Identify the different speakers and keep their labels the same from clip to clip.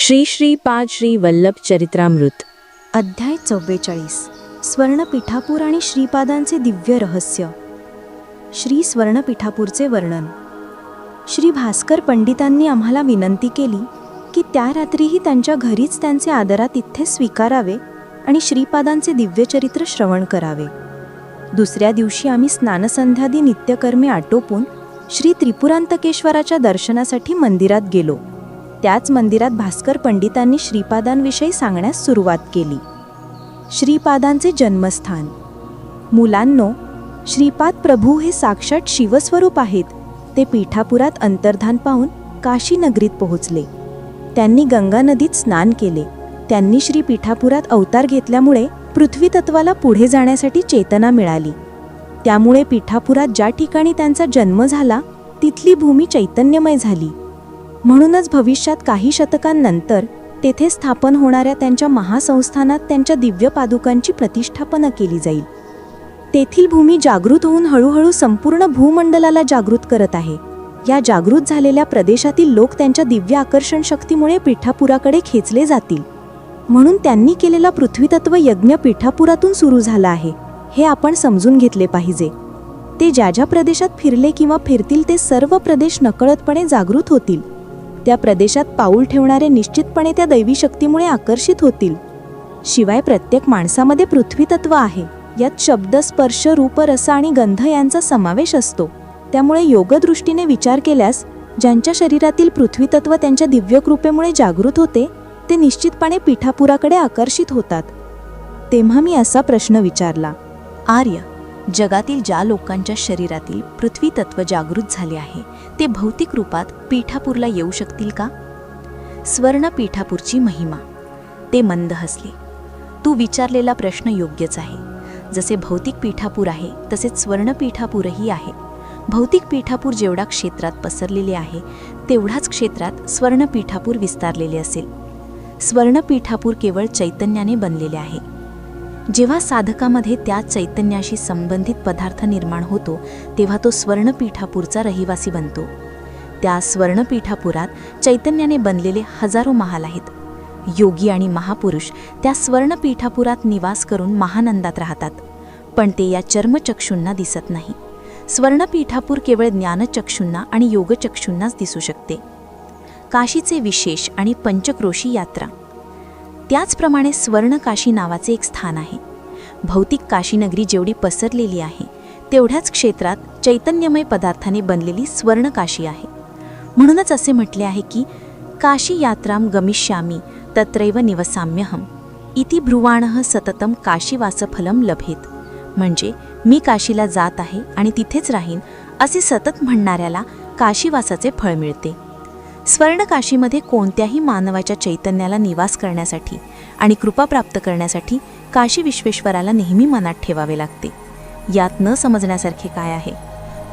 Speaker 1: श्री श्री पाद श्री वल्लभ चरित्रामृत.
Speaker 2: अध्याय चव्वेचाळीस स्वर्णपीठापूर आणि श्रीपादांचे दिव्य रहस्य. श्री स्वर्णपीठापूरचे वर्णन. श्री भास्कर पंडितांनी आम्हाला विनंती केली की त्या रात्रीही त्यांच्या घरीच त्यांचे आदरात इथे स्वीकारावे आणि श्रीपादांचे दिव्यचरित्र श्रवण करावे. दुसऱ्या दिवशी आम्ही स्नानसंध्यादी नित्यकर्मे आटोपून श्री त्रिपुरांतकेश्वराच्या दर्शनासाठी मंदिरात गेलो. त्याच मंदिरात भास्कर पंडितांनी श्रीपादांविषयी सांगण्यास सुरुवात केली. श्रीपादांचे जन्मस्थान. मुलांनो श्रीपाद प्रभू हे साक्षात शिवस्वरूप आहेत ते पीठापुरात अंतर्धान पाहून काशी नगरीत पोहोचले. त्यांनी गंगा नदीत स्नान केले. त्यांनी श्री पीठापुरात अवतार घेतल्यामुळे पृथ्वी तत्वाला पुढे जाण्यासाठी चेतना मिळाली. त्यामुळे पीठापुरात ज्या ठिकाणी त्यांचा जन्म झाला तिथली भूमी चैतन्यमय झाली. म्हणूनच भविष्यात काही शतकांनंतर तेथे स्थापन होणाऱ्या त्यांच्या महासंस्थानात त्यांच्या दिव्य पादुकांची प्रतिष्ठापना केली जाईल. तेथील भूमी जागृत होऊन हळूहळू संपूर्ण भूमंडलाला जागृत करत आहे. या जागृत झालेल्या प्रदेशातील लोक त्यांच्या दिव्य आकर्षण शक्तीमुळे पीठापुराकडे खेचले जातील. म्हणून त्यांनी केलेला पृथ्वीतत्व यज्ञ पीठापुरातून सुरू झाला आहे हे आपण समजून घेतले पाहिजे. ते ज्या ज्या प्रदेशात फिरले किंवा फिरतील ते सर्व प्रदेश नकळतपणे जागृत होतील. त्या प्रदेशात पाऊल ठेवणारे निश्चितपणे त्या दैवी शक्तीमुळे आकर्षित होतील. शिवाय प्रत्येक माणसामध्ये पृथ्वीतत्व आहे. यात शब्द स्पर्श रूप रस आणि गंध यांचा समावेश असतो. त्यामुळे योगदृष्टीने विचार केल्यास ज्यांच्या शरीरातील पृथ्वीतत्व त्यांच्या दिव्यकृपेमुळे जागृत होते ते निश्चितपणे पीठापुराकडे आकर्षित होतात. तेव्हा मी असा प्रश्न विचारला आर्य जगातील ज्या लोकांच्या शरीरातील पृथ्वी तत्व जागृत झाले आहे ते भौतिक रूपात पीठापूरला येऊ शकतील का? स्वर्ण पीठापूरची महिमा. ते मंद हसले. तू विचारलेला प्रश्न योग्यच आहे. जसे भौतिक पीठापूर आहे तसेच स्वर्ण पीठापूरही आहे. भौतिक पीठापूर जेवढा क्षेत्रात पसरलेले आहे तेवढाच क्षेत्रात स्वर्ण पीठापूर विस्तारलेले असेल. स्वर्ण पीठापूर केवळ चैतन्याने बनलेले आहे. जेव्हा साधकामध्ये त्या चैतन्याशी संबंधित पदार्थ निर्माण होतो तेव्हा तो स्वर्णपीठापूरचा रहिवासी बनतो. त्या स्वर्णपीठापुरात चैतन्याने बनलेले हजारो महाल आहेत. योगी आणि महापुरुष त्या स्वर्णपीठापुरात निवास करून महानंदात राहतात. पण ते या चर्मचक्षूंना दिसत नाही. स्वर्णपीठापूर केवळ ज्ञानचक्षूंना आणि योगचक्षूंनाच दिसू शकते. काशीचे विशेष आणि पंचक्रोशी यात्रा. त्याचप्रमाणे स्वर्णकाशी नावाचे एक स्थान आहे. भौतिक काशीनगरी जेवढी पसरलेली आहे तेवढ्याच क्षेत्रात चैतन्यमय पदार्थाने बनलेली स्वर्णकाशी आहे. म्हणूनच असे म्हटले आहे की काशी यात्राम गमिष्यामी तत्रैव निवसाम्यहम इति भ्रुवाण सततम काशीवासफलम लभेत. म्हणजे मी काशीला जात आहे आणि तिथेच राहीन असे सतत म्हणणाऱ्याला काशीवासाचे फळ मिळते. स्वर्णकाशीमध्ये कोणत्याही मानवाच्या चैतन्याला निवास करण्यासाठी आणि कृपा प्राप्त करण्यासाठी काशी विश्वेश्वराला नेहमी मनात ठेवावे लागते. यात न समजण्यासारखे काय आहे?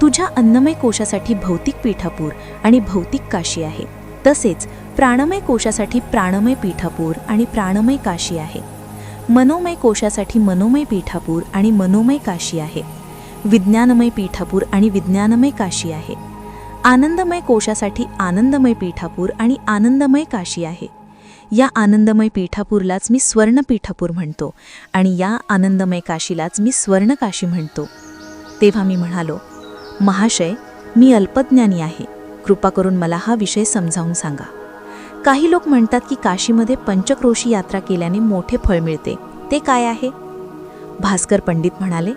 Speaker 2: तुझ्या अन्नमय कोशासाठी भौतिक पीठापूर आणि भौतिक काशी आहे. तसेच प्राणमय कोशासाठी प्राणमय पीठापूर आणि प्राणमय काशी आहे. मनोमय कोशासाठी मनोमय पीठापूर आणि मनोमय काशी आहे. विज्ञानमय पीठापूर आणि विज्ञानमय काशी आहे. आनंदमय कोशासाठी आनंदमय पीठापूर आणि आनंदमय काशी आहे. या आनंदमय पीठापूरलाच मी स्वर्ण पीठापूर म्हणतो आणि या आनंदमय काशीलाच मी स्वर्णकाशी म्हणतो. तेव्हा मी म्हणालो महाशय मी अल्पज्ञानी आहे. कृपा करून मला हा विषय समजावून सांगा. काही लोक म्हणतात की काशीमध्ये पंचक्रोशी यात्रा केल्याने मोठे फळ मिळते. ते काय आहे? भास्कर पंडित म्हणाले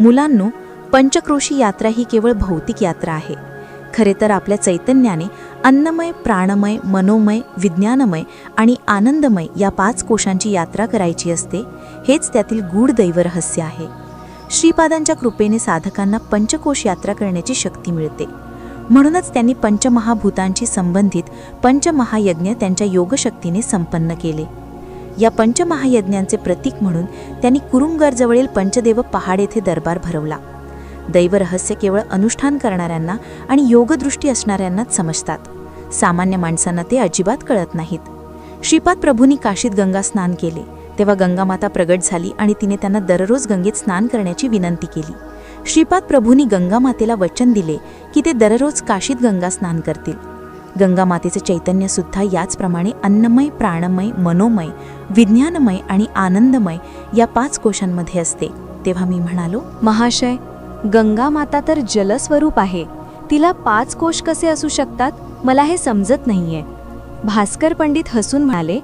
Speaker 2: मुलांनो पंचक्रोशी यात्रा ही केवळ भौतिक यात्रा आहे. खरे तर आपल्या चैतन्याने अन्नमय प्राणमय मनोमय विज्ञानमय आणि आनंदमय या पाच कोशांची यात्रा करायची असते हेच त्यातील गूढ दैवरहस्य आहे. श्रीपादांच्या कृपेने साधकांना पंचकोश यात्रा करण्याची शक्ती मिळते. म्हणूनच त्यांनी पंचमहाभूतांशी संबंधित पंचमहायज्ञ त्यांच्या योगशक्तीने संपन्न केले. या पंचमहायज्ञांचे प्रतीक म्हणून त्यांनी कुरुंगरजवळील पंचदेव पहाड येथे दरबार भरवला. दैवरहस्य केवळ अनुष्ठान करणाऱ्यांना आणि योगदृष्टी असणाऱ्यांनाच समजतात. सामान्य माणसांना ते अजिबात कळत नाहीत. श्रीपाद प्रभूंनी काशीत गंगा स्नान केले तेव्हा गंगामाता प्रगट झाली आणि तिने त्यांना दररोज गंगेत स्नान करण्याची विनंती केली. श्रीपाद प्रभूंनी गंगामातेला वचन दिले की ते दररोज काशीत गंगा स्नान करतील.
Speaker 3: गंगामातेचे चैतन्यसुद्धा याचप्रमाणे अन्नमय प्राणमय मनोमय विज्ञानमय आणि आनंदमय या पाच कोशांमध्ये असते. तेव्हा मी म्हणालो
Speaker 2: महाशय गंगा माता तर जलस्वरूप आहे. तिला पाच कोश कसे असू शकतात मला हे समजत नाहीये. भास्कर पंडित हसून म्हणाले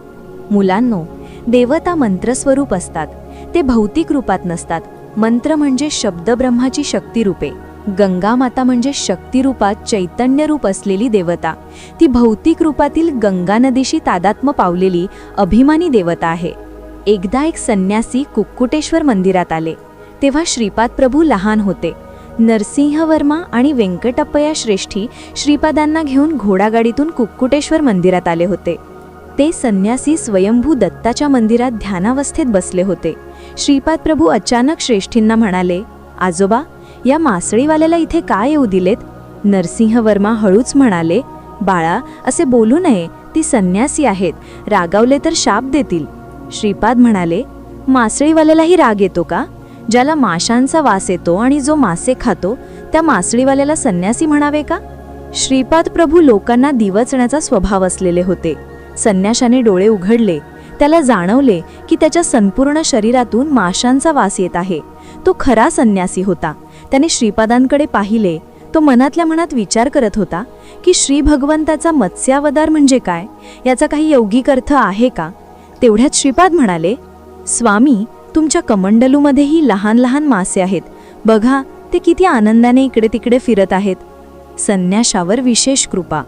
Speaker 2: मुलांनो देवता मंत्रस्वरूप असतात. ते भौतिक रूपात नसतात. मंत्र म्हणजे शब्दब्रह्माची शक्तिरूपे. गंगा माता म्हणजे शक्तिरूपात चैतन्य रूप असलेली देवता. ती भौतिक रूपातील गंगा नदीशी तादात्म्य पावलेली अभिमानी देवता आहे. एकदा एक संन्यासी कुक्कुटेश्वर मंदिरात आले. तेव्हा श्रीपाद प्रभू लहान होते. नरसिंहवर्मा आणि व्यंकटप्पया श्रेष्ठी श्रीपादांना घेऊन घोडागाडीतून कुक्कुटेश्वर मंदिरात आले होते. ते संन्यासी स्वयंभू दत्ताच्या मंदिरात ध्यानावस्थेत बसले होते. श्रीपाद प्रभू अचानक श्रेष्ठींना म्हणाले आजोबा या मासळीवाल्याला इथे काय येऊ दिलेत? नरसिंहवर्मा हळूच म्हणाले बाळा असे बोलू नये ती संन्यासी आहेत रागावले तर शाप देतील. श्रीपाद म्हणाले मासळीवाल्यालाही राग येतो का? ज्याला माशांचा वास येतो आणि जो मासे खातो त्या मासळीवाल्याला संन्यासी म्हणावे का? श्रीपाद प्रभू लोकांना दिवचण्याचा स्वभाव असलेले होते. संन्याशाने डोळे उघडले. त्याला जाणवले की त्याच्या संपूर्ण शरीरातून माशांचा वास येत आहे. तो खरा संन्यासी होता. त्याने श्रीपादांकडे पाहिले. तो मनातल्या मनात विचार करत होता की श्री भगवंताचा मत्स्यावदार म्हणजे काय? याचा काही यौगिक अर्थ आहे का? तेवढ्यात श्रीपाद म्हणाले स्वामी तुमच्या कमंडलूमध्येही लहान लहान मासे आहेत. बघा ते किती आनंदाने इकडे तिकडे फिरत आहेत. संन्याशावर विशेष कृपा.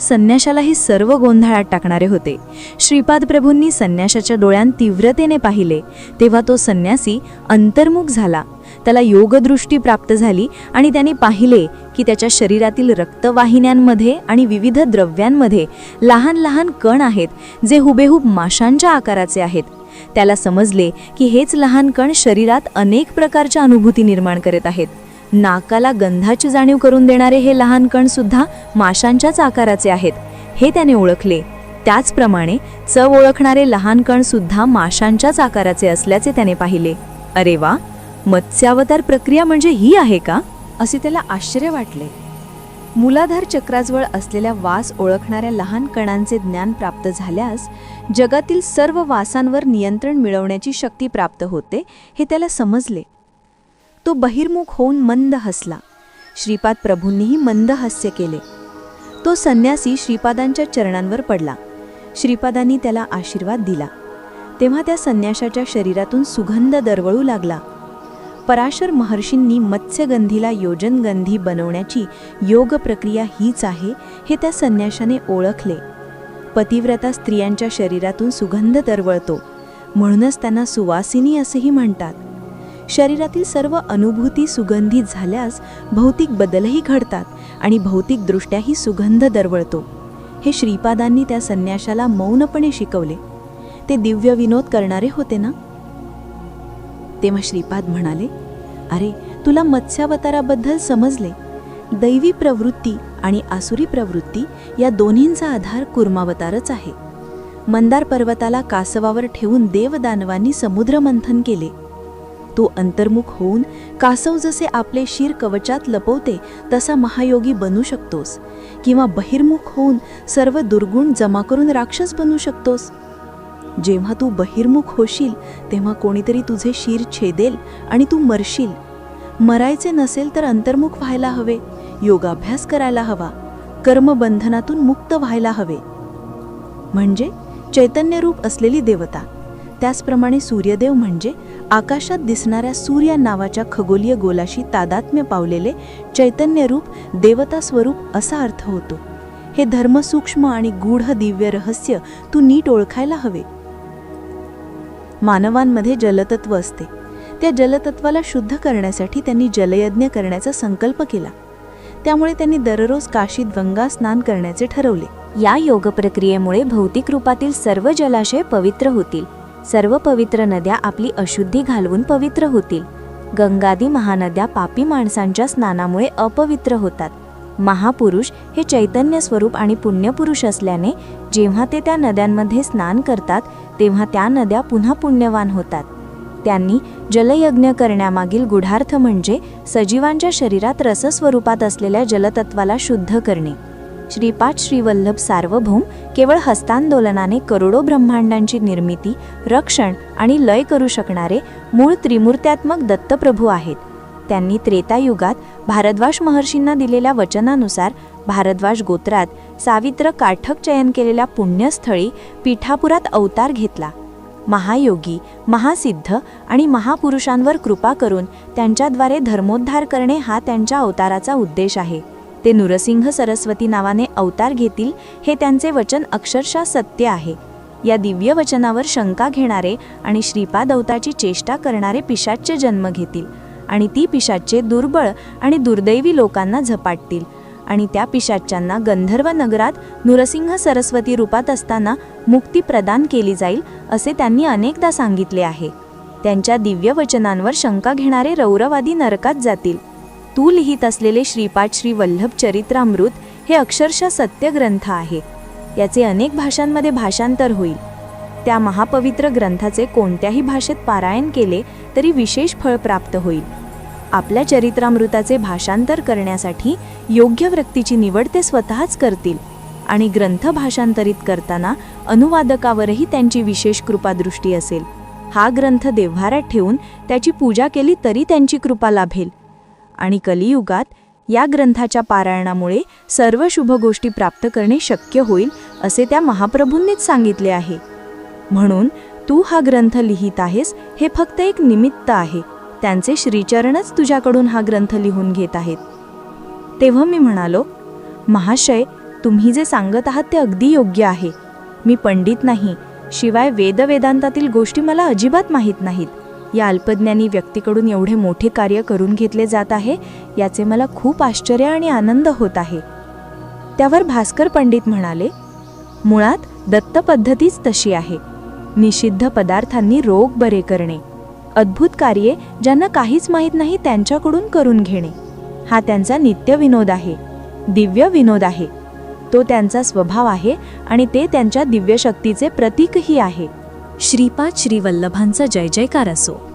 Speaker 2: संन्याशाला हे सर्व गोंधळात टाकणारे होते. श्रीपाद प्रभूंनी संन्याशाच्या डोळ्यां तीव्रतेने पाहिले तेव्हा तो संन्यासी अंतर्मुख झाला. त्याला योगदृष्टी प्राप्त झाली आणि त्याने पाहिले की त्याच्या शरीरातील रक्तवाहिन्यांमध्ये आणि विविध द्रव्यांमध्ये लहान लहान कण आहेत जे हुबेहूब माशांच्या आकाराचे आहेत. त्याला समजले की हेच लहान कण शरीरात अनेक प्रकारच्या अनुभूती निर्माण करत आहेत. नाकाला गंधाची जाणीव करून देणारे हे लहान कण सुद्धा माशांच्याच आकाराचे आहेत हे त्याने ओळखले. त्याचप्रमाणे चव ओळखणारे लहान कण सुद्धा माशांच्याच आकाराचे असल्याचे त्याने पाहिले. अरे वा! मत्स्यावतार प्रक्रिया म्हणजे ही आहे का? असे त्याला आश्चर्य वाटले. मूलाधार चक्राजवळ असलेल्या वास ओळखणाऱ्या लहान कणांचे ज्ञान प्राप्त झाल्यास जगातील सर्व वासांवर नियंत्रण मिळवण्याची शक्ती प्राप्त होते हे त्याला समजले. तो बहिर्मुख होऊन मंद हसला. श्रीपाद प्रभूंनीही मंद हास्य केले. तो संन्यासी श्रीपादांच्या चरणांवर पडला. श्रीपादांनी त्याला आशीर्वाद दिला. तेव्हा त्या संन्याशाच्या शरीरातून सुगंध दरवळू लागला. पराशर महर्षींनी मत्स्यगंधीला योजनगंधी बनवण्याची योग प्रक्रिया हीच आहे हे त्या संन्याशाने ओळखले. पतिव्रता स्त्रियांच्या शरीरातून सुगंध दरवळतो म्हणूनच त्यांना सुवासिनी असेही म्हणतात. शरीरातील सर्व अनुभूती सुगंधित झाल्यास भौतिक बदलही घडतात आणि भौतिकदृष्ट्याही सुगंध दरवळतो. हे श्रीपादांनी त्या संन्याशाला मौनपणे शिकवले. ते दिव्य विनोद करणारे होते ना? तेव्हा श्रीपाद म्हणाले अरे तुला मत्स्यावताराबद्दल समजले. दैवी प्रवृत्ती आणि आसुरी प्रवृत्ती या दोन्हींचा आधार कुर्मावतारच आहे. मंदार पर्वताला कासवावर ठेवून देवदानवांनी समुद्रमंथन केले. तो अंतर्मुख होऊन कासव जसे आपले शिर कवचात लपवते तसा महायोगी बनू शकतोस. किंवा बहिर्मुख होऊन सर्व दुर्गुण जमा करून राक्षस बनू शकतोस. जेव्हा तू बहिर्मुख होशील तेव्हा कोणीतरी तुझे शिर छेदेल आणि तू मरशील. मरायचे नसेल तर अंतर्मुख व्हायला हवे योगाभ्यास करायला हवा कर्मबंधनातून मुक्त व्हायला हवे. म्हणजे चैतन्यरूप असलेली देवता. त्याचप्रमाणे सूर्यदेव म्हणजे आकाशात दिसणाऱ्या सूर्या नावाच्या खगोलीय गोलाशी तादात्म्य पावलेले चैतन्यरूप देवता स्वरूप असा अर्थ होतो. हे धर्मसूक्ष्म आणि गूढ दिव्य रहस्य तू नीट ओळखायला हवे. मानवांमध्ये जलतत्व असते. त्या जलतत्वाला शुद्ध करण्यासाठी त्यांनी जलयज्ञ करण्याचा संकल्प केला. त्यामुळे त्यांनी दररोज काशीत गंगा स्नान करण्याचे ठरवले.
Speaker 1: या योग प्रक्रियेमुळे भौतिक रूपातील सर्व जलाशय पवित्र होतील. सर्व पवित्र नद्या आपली अशुद्धी घालवून पवित्र होतील. गंगादी महानद्या पापी माणसांच्या स्नानामुळे अपवित्र होतात. महापुरुष हे चैतन्य स्वरूप आणि पुण्यपुरुष असल्याने जेव्हा ते त्या नद्यांमध्ये स्नान करतात तेव्हा त्या नद्या पुन्हा पुण्यवान होतात. त्यांनी जलयज्ञ करण्यामागील गुढार्थ म्हणजे सजीवांच्या शरीरात रसस्वरूपात असलेल्या जलतत्वाला शुद्ध करणे. श्रीपाद श्रीवल्लभ सार्वभौम केवळ हस्तांदोलनाने करोडो ब्रह्मांडांची निर्मिती रक्षण आणि लय करू शकणारे मूळ त्रिमूर्त्यात्मक दत्तप्रभू आहेत. त्यांनी त्रेतायुगात भारद्वाज महर्षींना दिलेल्या वचनानुसार भारद्वाज गोत्रात सावित्र काठक चयन केलेल्या पुण्यस्थळी पीठापुरात अवतार घेतला. महायोगी महासिद्ध आणि महापुरुषांवर कृपा करून त्यांच्याद्वारे धर्मोद्धार करणे हा त्यांच्या अवताराचा उद्देश आहे. ते नृसिंह सरस्वती नावाने अवतार घेतील हे त्यांचे वचन अक्षरशः सत्य आहे. या दिव्य वचनावर शंका घेणारे आणि श्रीपाद अवताची चेष्टा करणारे पिशाच्य जन्म घेतील. आणि ती पिशाच्चे दुर्बळ आणि दुर्दैवी लोकांना झपाटतील. आणि त्या पिशाच्यांना गंधर्व नगरात नृसिंह सरस्वती रूपात असताना मुक्ती प्रदान केली जाईल असे त्यांनी अनेकदा सांगितले आहे. त्यांच्या दिव्य वचनांवर शंका घेणारे रौरवादी नरकात जातील. तू लिहित असलेले श्रीपाद श्री वल्लभ चरित्रामृत हे अक्षरशः सत्य ग्रंथ आहे. याचे अनेक भाषांमध्ये भाषांतर होईल. त्या महापवित्र ग्रंथाचे कोणत्याही भाषेत पारायण केले तरी विशेष फळ प्राप्त होईल. आपल्या चरित्रामृताचे भाषांतर करण्यासाठी योग्य व्यक्तीची निवड ते स्वतःच करतील आणि ग्रंथ भाषांतरित करताना अनुवादकावरही त्यांची विशेष कृपादृष्टी असेल. हा ग्रंथ देव्हाऱ्यात ठेवून त्याची पूजा केली तरी त्यांची कृपा लाभेल. आणि कलियुगात या ग्रंथाच्या पारायणामुळे सर्व शुभ गोष्टी प्राप्त करणे शक्य होईल असे त्या महाप्रभूंनीच सांगितले आहे. म्हणून तू हा ग्रंथ लिहित आहेस हे फक्त एक निमित्त आहे. त्यांचे श्रीचरणच तुझ्याकडून हा ग्रंथ लिहून घेत आहेत. तेव्हा मी म्हणालो महाशय तुम्ही जे सांगत आहात ते अगदी योग्य आहे. मी पंडित नाही शिवाय वेदवेदांतातील गोष्टी मला अजिबात माहीत नाहीत. या अल्पज्ञानी व्यक्तीकडून एवढे मोठे कार्य करून घेतले जात आहे याचे मला खूप आश्चर्य आणि आनंद होत आहे. त्यावर भास्कर पंडित म्हणाले मुळात दत्त पद्धतीच तशी आहे. निषिद्ध पदार्थांनी रोग बरे करणे. अद्भुत कार्ये ज्यांना काहीच माहीत नाही त्यांच्याकडून करून घेणे. हा त्यांचा नित्य विनोद आहे. दिव्य विनोद आहे. तो त्यांचा स्वभाव आहे आणि ते त्यांच्या दिव्यशक्तीचे प्रतीकही आहे.
Speaker 2: श्रीपाद श्रीवल्लभांचा जय जयकार असो.